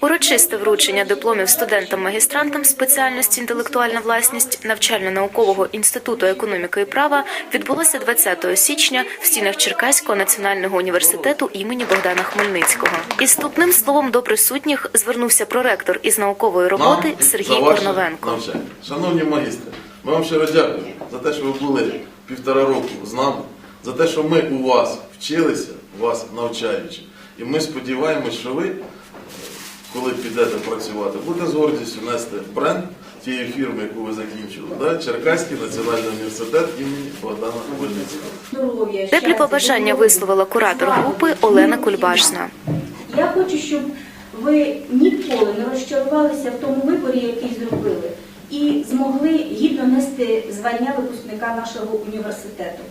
Урочисте вручення дипломів студентам-магістрантам спеціальності інтелектуальна власність навчально-наукового інституту економіки і права відбулося 20 січня в стінах Черкаського національного університету імені Богдана Хмельницького. І вступним словом до присутніх звернувся проректор із наукової роботи Нам Сергій Корновенко. Шановні магістри, ми вам щиро дякуємо за те, що ви були півтора року з нами, за те, що ми у вас вчилися, вас навчаючи. І ми сподіваємось, що ви, коли підете працювати, будете з гордістю нести бренд тієї фірми, яку ви закінчили, да? Черкаський національний університет імені Богдана Хмельницького. Теплі побажання висловила куратор групи Олена Кульбашна. Я хочу, щоб ви ніколи не розчарувалися в тому виборі, який зробили, і змогли гідно нести звання випускника нашого університету.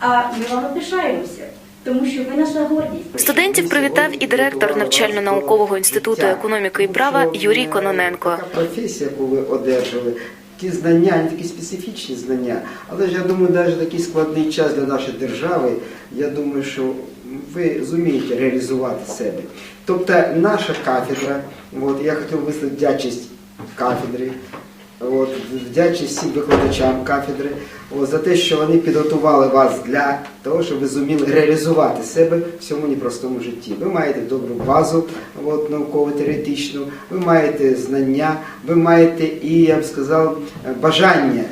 А ми вами пишаємося, тому що ви наша гордість. Студентів привітав і директор навчально-наукового інституту економіки і права Юрій Кононенко. Професія, яку ви одержали, ті знання, не такі специфічні знання, але ж я думаю, навіть такий складний час для нашої держави, я думаю, що ви зумієте реалізувати себе. Тобто наша кафедра, от, я хотів висловити вдячність кафедрі, От, вдячність всім викладачам кафедри от, за те, що вони підготували вас для того, щоб ви зуміли реалізувати себе в цьому непростому житті. Ви маєте добру базу от, науково-теоретичну, ви маєте знання, ви маєте і, я б сказав, бажання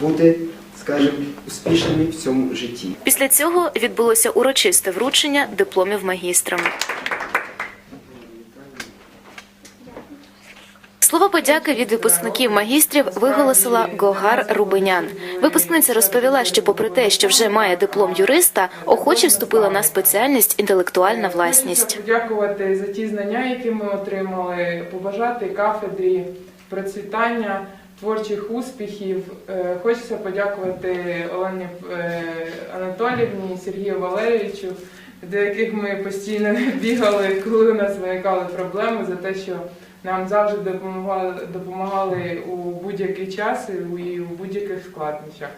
бути, скажімо, успішними в цьому житті. Після цього відбулося урочисте вручення дипломів магістрам. Слово подяки від випускників магістрів виголосила Гогар Рубинян. Випускниця розповіла, що, попри те, що вже має диплом юриста, охоче вступила на спеціальність інтелектуальна власність. Хочу подякувати за ті знання, які ми отримали, побажати кафедрі процвітання, творчих успіхів. Е, Хочеться подякувати Олені е, Анатоліївні, Сергію Валерійовичу, до яких ми постійно бігали, коли нас виникали проблеми, за те, що нам завжди допомагали, допомагали у будь-який час і у будь-яких складнощах.